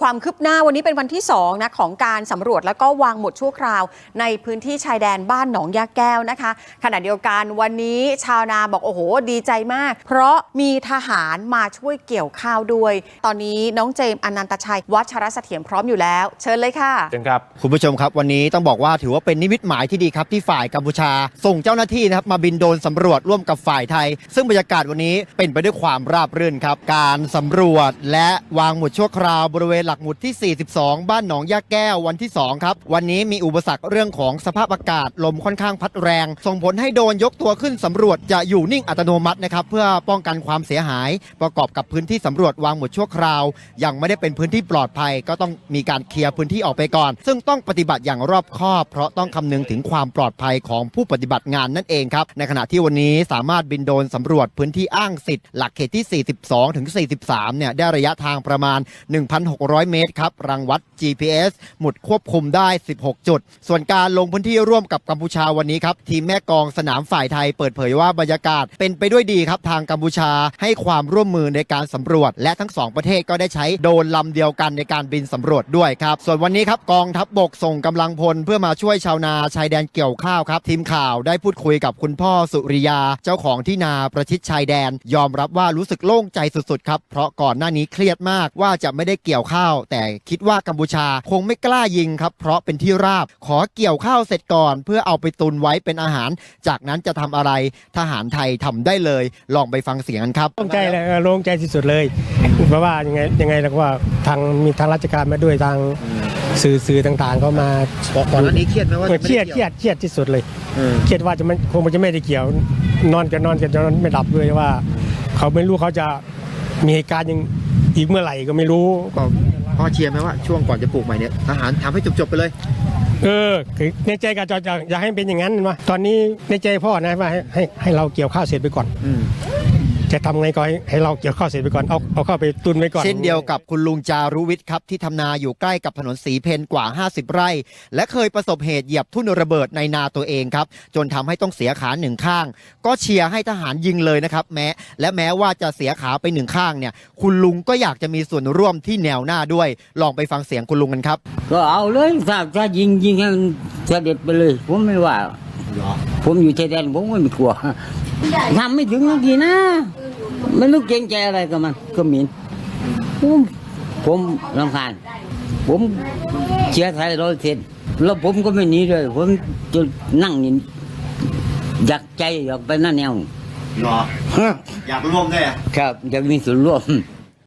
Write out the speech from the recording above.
ความคืบหน้าวันนี้เป็นวันที่2นะของการสำรวจแล้วก็วางหมุดชั่วคราว ในพื้นที่ชายแดนบ้านหนองยาแก้วนะคะ ขณะเดียวกันวันนี้ชาวนาบอกโอ้โห ดีใจมาก เพราะมีทหารมาช่วยเกี่ยวข้าวด้วย ตอนนี้น้องเจมส์อนันตชัย วัชรเสถียรพร้อมอยู่แล้ว เชิญเลยค่ะเชิญครับ คุณผู้ชมครับวันนี้ต้องบอกว่าถือว่าเป็นนิมิตหมายที่ดีครับที่ฝ่ายกัมพูชา ส่งเจ้าหน้าที่นะครับมาบินโดรนสำรวจร่วมกับฝ่ายไทย ซึ่งบรรยากาศวันนี้เป็นไปด้วยความราบรื่นครับการสำรวจและวางหมุดชั่วคราวบริเวณหลักหมุดที่ 42 บ้านหนองยาแก้ววันที่ 2 ครับ วันนี้มีอุปสรรคเรื่องของสภาพอากาศ ลมค่อนข้างพัดแรง ส่งผลให้โดนยกตัวขึ้นสำรวจจะอยู่นิ่งอัตโนมัตินะครับ เพื่อป้องกันความเสียหาย ประกอบกับพื้นที่สำรวจวางหมุดชั่วคราว ยังไม่ได้เป็นพื้นที่ปลอดภัย ก็ต้องมีการเคลียร์พื้นที่ออกไปก่อน ซึ่งต้องปฏิบัติอย่างรอบคอบ เพราะต้องคำนึงถึงความปลอดภัยของผู้ปฏิบัติงานนั่นเองครับในขณะที่วันนี้สามารถบินโดนสำรวจพื้นที่อ้างสิทธิ์หลักเขตที่ 42ถึง43เนี่ยได้ระยะทางประมาณ 1,600เมตรครับรังวัด GPS หมุดควบคุมได้ 16 จุด ส่วนการลงพื้นที่ร่วมกับกัมพูชาวันนี้ครับ ทีมแม่กองสนามฝ่ายไทยเปิดเผยว่าบรรยากาศเป็นไปด้วยดีครับทางกัมพูชาให้ความร่วมมือในการสำรวจ และทั้งสองประเทศก็ได้ใช้โดรนลำเดียวกันในการบินสำรวจด้วยครับ ส่วนวันนี้ครับกองทัพบบกส่งกำลังพลเพื่อมาช่วยชาวนาชายแดนเกี่ยวข้าวครับทีมข่าวได้พูดคุยกับคุณพ่อสุริยาเจ้าของที่นาประชิดชายแดน ยอมรับว่ารู้สึกโล่งใจสุดๆครับเพราะก่อนหน้านี้เครียดมากว่าจะไม่ได้เกี่ยวข้าวแต่คิดว่ากัมพูชาคงไม่กล้ายิงครับ เพราะเป็นที่ราบขอเกี่ยวข้าวเสร็จก่อน เพื่อเอาไปตุนไว้เป็นอาหาร จากนั้นจะทำอะไรทหารไทยทำได้เลย ลองไปฟังเสียงกันครับโล่งใจเลยเออโล่งใจที่สุดเลยเพราะว่ายังไงยังไงแล้วก็ทางมีทางราชการมาด้วยทางสื่อสื่อต่างๆเขามาก่อนหน้านี้เครียดไหมว่าเออเครียดเครียดเครียดที่สุดเลยเครียดว่าจะไม่คงจะไม่ได้เกี่ยวนอนกันนอนกันจนไม่หลับเลยว่า เขาไม่รู้เขาจะมีเหตุการณ์ยังอีกเมื่อไหร่ก็ไม่รู้ก็ พ่อเชียร์ไหมว่าช่วงก่อนจะปลูกใหม่เนี่ยทหารทำให้จบๆไปเลยเออในใจก็จะจะอยากให้เป็นอย่างนั้นวะตอนนี้ในใจพ่อนะว่าให้ให้ให้เราเกี่ยวข้าวเสร็จไปก่อนอืม จะทำไงก็ให้ให้เราเกี่ยวข้าวเสร็จไปก่อนเอาเอาเข้าไปตุนไว้ก่อน เช่นเดียวกับคุณลุงจารุวิทย์ครับที่ทำนาอยู่ใกล้กับถนนสีเพนกว่า 50 ไร่ และเคยประสบเหตุเหยียบทุ่นระเบิดในนาตัวเองครับ จนทำให้ต้องเสียขาหนึ่งข้าง ก็เชียร์ให้ทหารยิงเลยนะครับแม้ และแม้ว่าจะเสียขาไปหนึ่งข้างเนี่ย คุณลุงก็อยากจะมีส่วนร่วมที่แนวหน้าด้วย ลองไปฟังเสียงคุณลุงกันครับ ก็เอาเลยถ้าถ้ายิงยิงให้มันเสด็จไปเลย ผมไม่ว่า ผมอยู่ชายแดนผมไม่กลัวทำไม่ถึงนาทีนะ ไม่รู้เกรงใจอะไรกับมันก็หมินผมผมรำคาญผมเชียร์ไทยร้อยเซนแล้วผมก็ไม่หนีเลยผมจะนั่งนี่อยากใจอยากไปนั่นแนวหรออยากร่วมด้วยครับ อยากมีส่วนร่วม